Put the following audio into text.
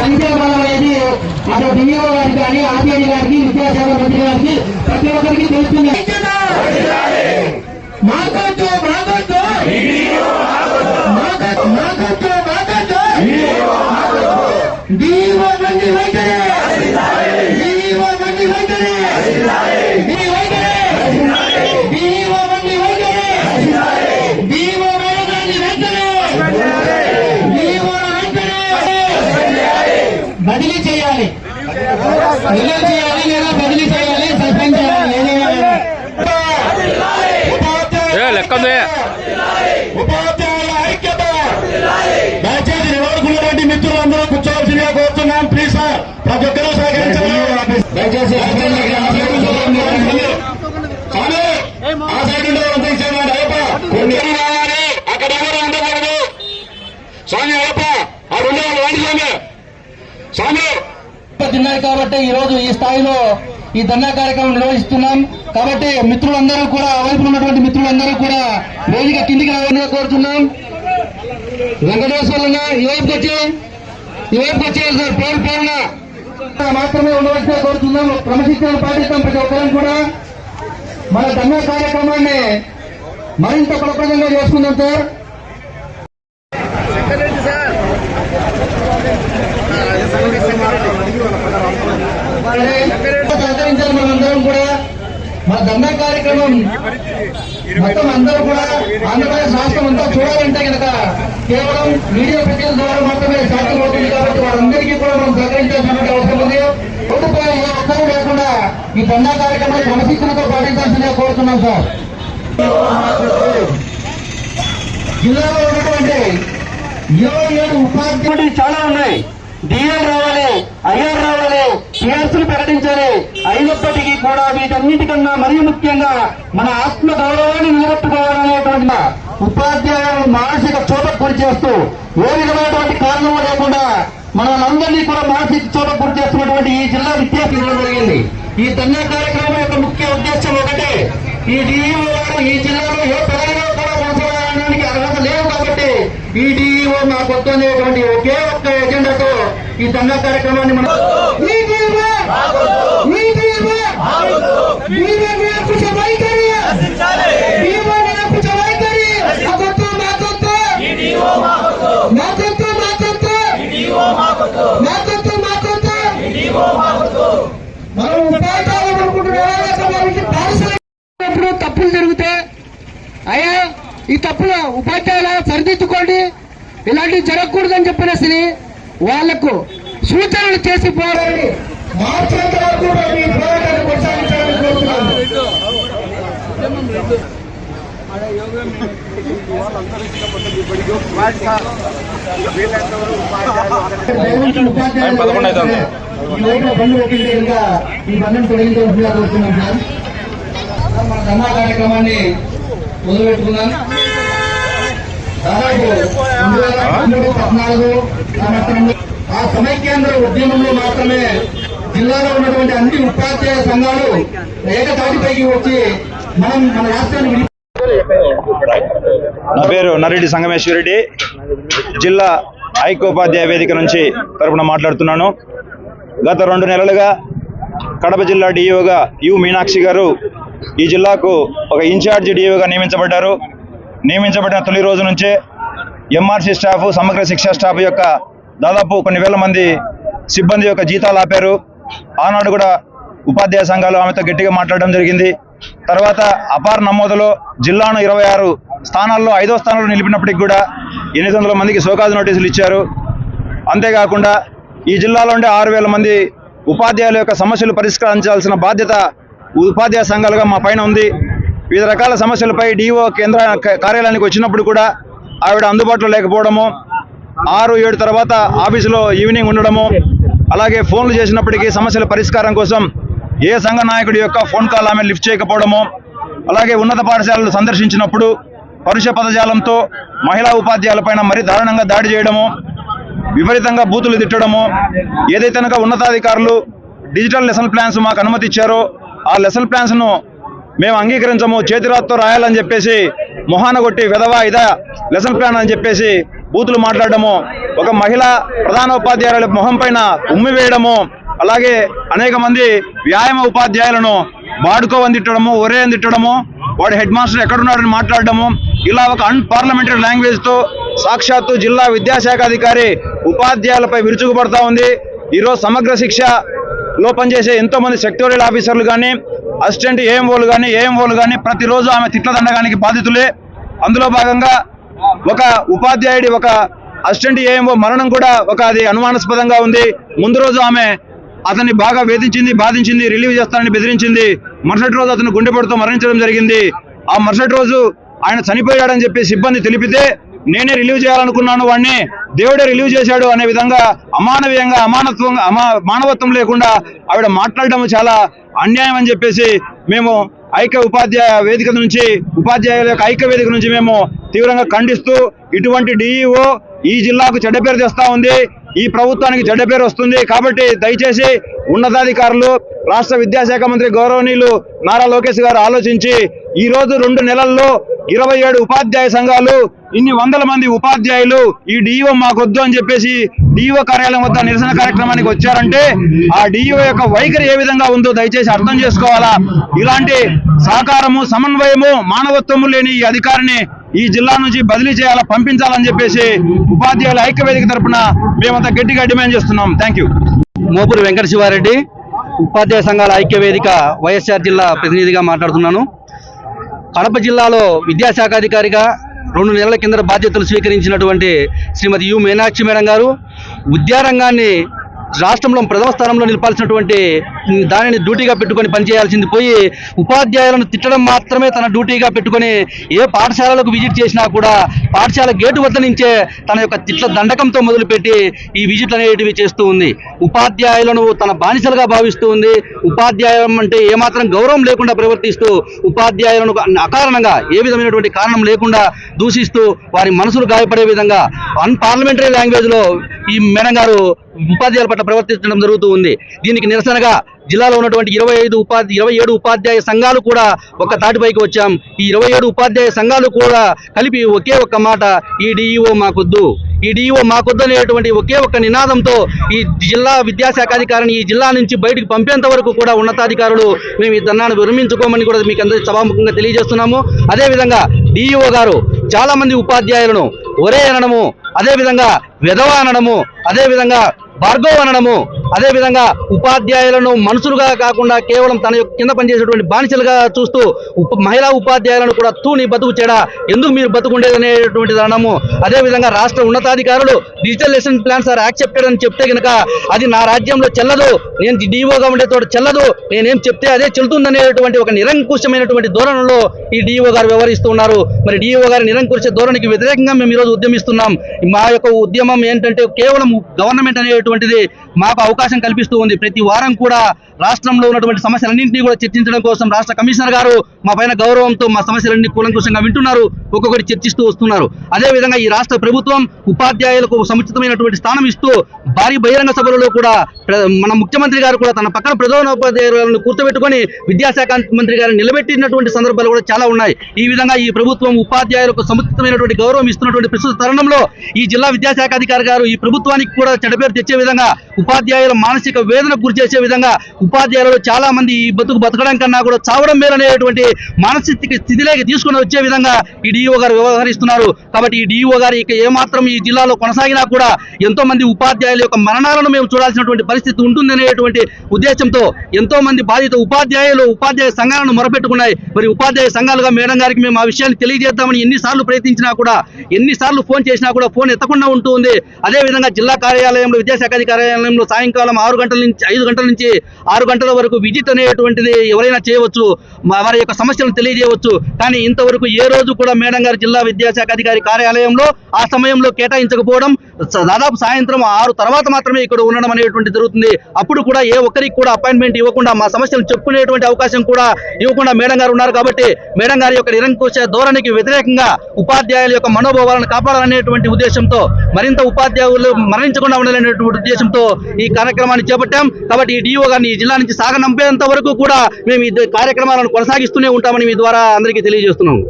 సంఖ్యా బలం అనేది అటు డిఓ గారికి కానీ ఆర్టీఐ గారికి విద్యాశాఖ మంత్రి గారికి ప్రతి ఒక్కరికి తెలుస్తుంది. మాకొద్దు మాకొద్దు. మాకొద్దు మాకొద్దు మాకొద్దు. డిఓ మంది వైఖరి రిలీవ్ చేయాలి లేదా బదిలీ చేయాలి సస్పెండ్ చేయాలి ఉపాధ్యాయుల ఐక్యత. దయచేసి నిలబడుకున్నటువంటి మిత్రులందరూ కూర్చోవలసిందిగా కోరుతున్నాం. ప్లీజ్ సార్ ప్రతి ఒక్కరూ సహకరించాలి దయచేసి ఆ సైడ్ ఉండే వాళ్ళంతా ఈ సైడ్ రండి. అయ్యప్ప. కొన్ని రావాలి? అక్కడ ఎవరు ఉండకూడదు? స్వామి అయ్యప్ప ఆ ఉండే వాళ్ళు వండి స్వామి స్వామి తిన్నారు కాబట్టి ఈ రోజు ఈ స్థాయిలో ఈ ధర్నా కార్యక్రమం నిర్వహిస్తున్నాం. కాబట్టి మిత్రులందరూ కూడా వైపు ఉన్నటువంటి మిత్రులందరూ కూడా వేదిక కిందికి రావాలని కోరుతున్నాం వెంకటేశ్వర్లు ఈ వైపుకి వచ్చి ఈ వైపుకి వచ్చేయాలి సార్ పేరు పేరున. మాత్రమే ఉండవలసిన కోరుతున్నాం క్రమశిక్షణ పాటిస్తాం ప్రతి ఒక్కరం కూడా. మన ధర్నా కార్యక్రమాన్ని మరింత ఫలప్రదంగా చేసుకుందాం సార్. సహకరించాలి మనందరం కూడా. మన ధర్నా కార్యక్రమం మొత్తం అందరూ కూడా ఆంధ్రప్రదేశ్ రాష్ట్రం అంతా చూడాలంటే కనుక కేవలం మీడియా ప్రతినిధుల ద్వారా మాత్రమే సాధ్యం అవుతుంది కాబట్టి వారందరికీ కూడా మనం సహకరించాల్సినటువంటి అవసరం ఉంది. ప్రభుత్వం ఏ ఒక్కరూ లేకుండా ఈ ధర్నా కార్యక్రమాన్ని క్రమశిక్షణతో పాటించాల్సిందిగా కోరుతున్నాం సార్. జిల్లాలో ఉన్నటువంటి ఇరవై ఏడు ఉపాధ్యాయులు చాలా ఉన్నాయి. డిఎల్ రావాలి ఐఆర్ రావాలి టీఆర్సీలు ప్రకటించాలి. అయినప్పటికీ కూడా వీటన్నిటికన్నా మరీ ముఖ్యంగా మన ఆత్మ గౌరవాన్ని నిలబెట్టుకోవాలనేటువంటి ఉపాధ్యాయులను మానసిక చోట గురి చేస్తూ ఏ విధమైనటువంటి కారణం లేకుండా మనందరినీ కూడా మానసిక చోట గురి చేస్తున్నటువంటి ఈ జిల్లా విద్యార్థులు జరిగింది. ఈ ధన్య కార్యక్రమం యొక్క ముఖ్య ఉద్దేశం ఒకటే ఈ డిఈఓ గారు ఈ జిల్లాలో ఏ పిల్లలు కూడా కొనసాగడానికి అర్హత లేదు కాబట్టి ఈ డిఈఓ మాకు వద్దనేటువంటి ఒకే ఒక్క ఎజెండాతో ఈ దంగా కార్యక్రమాన్ని మనం పాఠశాల తప్పులు జరిగితే అయ్యా ఈ తప్పులు ఉపాధ్యాయుల సరిదిద్దుకోండి. ఇలాంటివి జరగకూడదని చెప్పినసి వాళ్ళకు సూచనలు చేసి పోరాడి. మార్చేంత వరకు కూడా మీ పోరాటాన్ని కొనసాగించాలని కోరుతున్నాను. టైం పదకొండు అవుతుంది. ఈ తొలగించవలసిందిగా కోరుతున్నాం సార్. మన ధర్నా కార్యక్రమాన్ని మొదలుపెట్టుకున్నాను దాదాపు రెండు వేల పన్నెండు పద్నాలుగు సంవత్సరంలో ఆ సమైక్యాంధ్ర ఉద్యమంలో మాత్రమే జిల్లాలో ఉన్నటువంటి అన్ని ఉపాధ్యాయ సంఘాలు ఏకతాటిపైకి వచ్చి మనం మన రాష్ట్రాన్ని నా పేరు నరెడ్డి సంగమేశ్వరెడ్డి జిల్లా ఐక్యోపాధ్యాయ వేదిక నుంచి తరపున మాట్లాడుతున్నాను. గత రెండు నెలలుగా కడప జిల్లా డిఈఓగా యు మీనాక్షి గారు ఈ జిల్లాకు ఒక ఇన్ఛార్జి డిఈఓగా నియమించబడ్డారు. నియమించబడిన తొలి రోజు నుంచే ఎంఆర్సీ స్టాఫ్ సమగ్ర శిక్షా స్టాఫ్ యొక్క దాదాపు కొన్ని వేల మంది సిబ్బంది యొక్క జీతాలు ఆపారు. ఆనాడు కూడా ఉపాధ్యాయ సంఘాలు ఆమెతో గట్టిగా మాట్లాడడం జరిగింది. తర్వాత అపార్ నమోదులో జిల్లాను ఇరవై ఆరు స్థానాల్లో ఐదో స్థానంలో నిలిపినప్పటికి కూడా ఎనిమిది వందల మందికి సోకాజు నోటీసులు ఇచ్చారు. అంతేకాకుండా ఈ జిల్లాలో ఉండే ఆరు వేల మంది ఉపాధ్యాయుల యొక్క సమస్యలు పరిష్కరించాల్సిన బాధ్యత ఉపాధ్యాయ సంఘాలుగా మా పైన ఉంది. వివిధ రకాల సమస్యలపై డిఓ కేంద్ర కార్యాలయానికి వచ్చినప్పుడు కూడా ఆవిడ అందుబాటులో లేకపోవడము ఆరు ఏడు తర్వాత ఆఫీసులో ఈవినింగ్ ఉండడము అలాగే ఫోన్లు చేసినప్పటికీ సమస్యల పరిష్కారం కోసం ఏ సంఘ నాయకుడి యొక్క ఫోన్ కాల్ ఆమె లిఫ్ట్ చేయకపోవడము అలాగే ఉన్నత పాఠశాలలు సందర్శించినప్పుడు పరుష పదజాలంతో మహిళా ఉపాధ్యాయులపైన మరీ దారుణంగా దాడి చేయడము విపరీతంగా బూతులు తిట్టడము ఏదైతే కనుక ఉన్నతాధికారులు డిజిటల్ లెసన్ ప్లాన్స్ మాకు అనుమతి ఇచ్చారో ఆ లెసన్ ప్లాన్స్ను మేము అంగీకరించము చేతిరాత్తో రాయాలని చెప్పేసి మొహాన కొట్టి విధవా ఇదా లెసన్ ప్లాన్ అని చెప్పేసి బూతులు మాట్లాడడము ఒక మహిళ ప్రధానోపాధ్యాయుల మొహం పైన ఉమ్మి వేయడము అలాగే అనేక మంది వ్యాయామ ఉపాధ్యాయులను వాడుకోవని తిట్టడము ఒరే అని తిట్టడము వాడు హెడ్ మాస్టర్ ఎక్కడున్నాడని మాట్లాడడము ఇలా ఒక అన్పార్లమెంటరీ లాంగ్వేజ్తో సాక్షాత్తు జిల్లా విద్యాశాఖ అధికారి ఉపాధ్యాయులపై విరుచుకుపడతా ఉంది. ఈరోజు సమగ్ర శిక్ష లో పనిచేసే ఎంతో మంది సెక్టోరియల్ ఆఫీసర్లు కానీ అసిస్టెంట్ ఏఎంఓలు కానీ ఏఎంఓలు కానీ ప్రతిరోజు ఆమె తిట్ల దండగానికి బాధితులే. అందులో భాగంగా ఒక ఉపాధ్యాయుడి ఒక అసిస్టెంట్ ఏఎంఓ మరణం కూడా ఒక అది అనుమానాస్పదంగా ఉంది. ముందు రోజు ఆమె అతన్ని బాగా వేధించింది బాధించింది రిలీవ్ చేస్తానని బెదిరించింది. మరుసటి రోజు అతను గుండెపోటుతో మరణించడం జరిగింది. ఆ మరుసటి రోజు ఆయన చనిపోయాడని చెప్పి సిబ్బంది తెలిపితే నేనే రిలీవ్ చేయాలనుకున్నాను వాడిని దేవుడే రిలీవ్ చేశాడు అనే విధంగా అమానవీయంగా అమానత్వంగా అమా మానవత్వం లేకుండా ఆవిడ మాట్లాడడం చాలా అన్యాయం అని చెప్పేసి మేము ఐక్య ఉపాధ్యాయ వేదిక నుంచి ఉపాధ్యాయుల యొక్క ఐక్య వేదిక నుంచి మేము తీవ్రంగా ఖండిస్తూ ఇటువంటి డిఈఓ ఈ జిల్లాకు చెడ్డ పేరు తెస్తా ఉంది. ఈ ప్రభుత్వానికి చెడ్డ పేరు వస్తుంది కాబట్టి దయచేసి ఉన్నతాధికారులు రాష్ట్ర విద్యాశాఖ మంత్రి గౌరవనీయులు నారా లోకేష్ గారు ఆలోచించి ఈ రోజు రెండు నెలల్లో ఇరవై ఏడు ఉపాధ్యాయ సంఘాలు ఇన్ని వందల మంది ఉపాధ్యాయులు ఈ డిఈఓ మాకొద్దు అని చెప్పేసి డిఈఓ కార్యాలయం వద్ద నిరసన కార్యక్రమానికి వచ్చారంటే ఆ డిఈఓ యొక్క వైఖరి ఏ విధంగా ఉందో దయచేసి అర్థం చేసుకోవాలా? ఇలాంటి సహకారము సమన్వయము మానవత్వము లేని ఈ అధికారిని ఈ జిల్లా నుంచి బదిలీ చేయాలా పంపించాలని చెప్పేసి ఉపాధ్యాయుల ఐక్య వేదిక తరపున మేమంతా గట్టిగా డిమాండ్ చేస్తున్నాం. థ్యాంక్ యూ మోపూరి వెంకట శివారెడ్డి ఉపాధ్యాయ సంఘాల ఐక్య వేదిక వైఎస్ఆర్ జిల్లా ప్రతినిధిగా మాట్లాడుతున్నాను. కడప జిల్లాలో విద్యాశాఖ అధికారిగా రెండు నెలల కింద బాధ్యతలు స్వీకరించినటువంటి శ్రీమతి యు మీనాక్షి మేడం గారు విద్యారంగాన్ని రాష్ట్రంలో ప్రథమ స్థానంలో నిలపాల్సినటువంటి దానిని డ్యూటీగా పెట్టుకొని పనిచేయాల్సింది పోయి ఉపాధ్యాయులను తిట్టడం మాత్రమే తన డ్యూటీగా పెట్టుకొని ఏ పాఠశాలలకు విజిట్ చేసినా కూడా పాఠశాల గేటు వద్ద నుంచే తన యొక్క తిట్ల దండకంతో మొదలుపెట్టి ఈ విజిట్లు అనేటివి చేస్తూ ఉంది. ఉపాధ్యాయులను తన బానిసలుగా భావిస్తూ ఉంది. ఉపాధ్యాయం అంటే ఏమాత్రం గౌరవం లేకుండా ప్రవర్తిస్తూ ఉపాధ్యాయులను అకారణంగా ఏ విధమైనటువంటి కారణం లేకుండా దూషిస్తూ వారి మనసులు గాయపడే విధంగా అన్పార్లమెంటరీ పార్లమెంటరీ లాంగ్వేజ్లో ఈ మేడం గారు ఉపాధ్యాయుల పట్ల ప్రవర్తించడం జరుగుతూ ఉంది. దీనికి నిరసనగా జిల్లాలో ఉన్నటువంటి ఇరవై ఐదు ఉపాధి ఇరవై ఏడు ఉపాధ్యాయ సంఘాలు కూడా ఒక తాటిపైకి వచ్చాం. ఈ ఇరవై ఏడు ఉపాధ్యాయ సంఘాలు కూడా కలిపి ఒకే ఒక్క మాట ఈ డిఈఓ మాకొద్దు. ఈ డిఈఓ మాకొద్దు అనేటువంటి ఒకే ఒక్క నినాదంతో ఈ జిల్లా విద్యాశాఖ అధికారిని ఈ జిల్లా నుంచి బయటకు పంపేంత వరకు కూడా ఉన్నతాధికారులు మేము ఈ ధర్నాను విరమించుకోమని కూడా మీకు అందరికీ సభాముఖంగా తెలియజేస్తున్నాము. అదేవిధంగా డిఈఓ గారు చాలా మంది ఉపాధ్యాయులను ఒరే అనడము అదేవిధంగా విధవ అనడము అదేవిధంగా భార్గవ్ అనడము అదేవిధంగా ఉపాధ్యాయులను మనుషులుగా కాకుండా కేవలం తన యొక్క కింద పనిచేసేటువంటి బానిసలుగా చూస్తూ ఉప మహిళా ఉపాధ్యాయులను కూడా తూని బతుకు చెడ. ఎందుకు మీరు బతుకుండేది అనేటువంటి అనడము అదేవిధంగా రాష్ట్ర ఉన్నతాధికారులు digital lesson plans are accepted అని చెప్తే కనుక అది నా రాజ్యంలో చెల్లదు. నేను డిఓగా ఉండే తోట చెల్లదు. నేనేం చెప్తే అదే చెల్లుతుందనేటువంటి ఒక నిరంకుశమైనటువంటి ధోరణిలో ఈ డిఓ గారు వ్యవహరిస్తున్నారు మరి డిఓ గారి నిరంకుశ ధోరణికి వ్యతిరేకంగా మేము ఈరోజు ఉద్యమిస్తున్నాం. మా యొక్క ఉద్యమం ఏంటంటే కేవలం గవర్నమెంట్ అనేటువంటిది మాకు అవకాశం కల్పిస్తూ ఉంది. ప్రతి వారం కూడా రాష్ట్రంలో ఉన్నటువంటి సమస్యలన్నింటినీ కూడా చర్చించడం కోసం రాష్ట్ర కమిషనర్ గారు మా పైన గౌరవంతో మా సమస్యలన్నీ కూలంకుషంగా వింటున్నారు. ఒక్కొక్కటి చర్చిస్తూ వస్తున్నారు. అదే విధంగా ఈ రాష్ట్ర ప్రభుత్వం ఉపాధ్యాయులకు సముచితమైనటువంటి స్థానం ఇస్తూ భారీ బహిరంగ సభలలో కూడా మన ముఖ్యమంత్రి గారు కూడా తన పక్కన ప్రధానోపాధ్యాయులను కూర్చోబెట్టుకొని విద్యాశాఖ మంత్రి గారిని నిలబెట్టినటువంటి సందర్భాలు కూడా చాలా ఉన్నాయి. ఈ విధంగా ఈ ప్రభుత్వం ఉపాధ్యాయులకు సముచితమైనటువంటి గౌరవం ఇస్తున్నటువంటి ప్రస్తుత తరుణంలో ఈ జిల్లా విద్యాశాఖ అధికారి గారు ఈ ప్రభుత్వానికి కూడా చెడపేరు తెచ్చే విధంగా ఉపాధ్యాయుల మానసిక వేదనకు గురి చేసే విధంగా ఉపాధ్యాయులు చాలా మంది ఈ బతుకు బతకడం కన్నా కూడా చావడం మేలనేటువంటి మానసిక స్థితిలోకి తీసుకుని వచ్చే విధంగా ఈ డిఈఓ గారు వ్యవహరిస్తున్నారు. కాబట్టి ఈ డిఓ గారు ఇక ఏమాత్రం ఈ జిల్లాలో కొనసాగినా కూడా ఎంతో మంది ఉపాధ్యాయుల యొక్క మరణాలను మేము చూడాల్సినటువంటి పరిస్థితి ఉంటుందనేటువంటి ఉద్దేశంతో ఎంతో మంది బాధిత ఉపాధ్యాయులు ఉపాధ్యాయ సంఘాలను మొరపెట్టుకున్నాయి. మరి ఉపాధ్యాయ సంఘాలుగా మేడం గారికి మేము ఆ విషయాన్ని తెలియజేద్దామని ఎన్నిసార్లు ప్రయత్నించినా కూడా ఎన్నిసార్లు ఫోన్ చేసినా కూడా ఫోన్ ఎత్తకుండా ఉంటుంది అదే విధంగా జిల్లా కార్యాలయంలో విద్యాశాఖ శాఖ కార్యాలయంలో సాయంకాలం ఆరు గంటల నుంచి ఐదు గంటల నుంచి ఆరు గంటల వరకు విజిట్ అనేటువంటిది ఎవరైనా చేయవచ్చు. వారి యొక్క సమస్యలను తెలియజేయవచ్చు. కానీ ఇంతవరకు ఏ రోజు కూడా మేడం గారు జిల్లా విద్యాశాఖ అధికారి కార్యాలయంలో ఆ సమయంలో కేటాయించకపోవడం దాదాపు సాయంత్రం ఆరు తర్వాత మాత్రమే ఇక్కడ ఉండడం అనేటువంటి జరుగుతుంది. అప్పుడు కూడా ఏ ఒక్కరికి కూడా అపాయింట్మెంట్ ఇవ్వకుండా మా సమస్యలు చెప్పుకునేటువంటి అవకాశం కూడా ఇవ్వకుండా మేడం గారు ఉన్నారు కాబట్టి మేడం గారి యొక్క నిరంకుశ ధోరణికి వ్యతిరేకంగా ఉపాధ్యాయుల యొక్క మనోభావాలను కాపాడాలనేటువంటి ఉద్దేశంతో మరింత ఉపాధ్యాయులు మరణించకుండా ఉండాలనేటువంటి ఉద్దేశంతో ఈ కార్యక్రమాన్ని చేపట్టాం. కాబట్టి ఈ డిఓ గారిని ఈ జిల్లా నుంచి సాగనంపేంత వరకు కూడా మేము ఈ కార్యక్రమాలను కొనసాగిస్తూనే ఉంటామని మీ ద్వారా అందరికీ తెలియజేస్తున్నాం.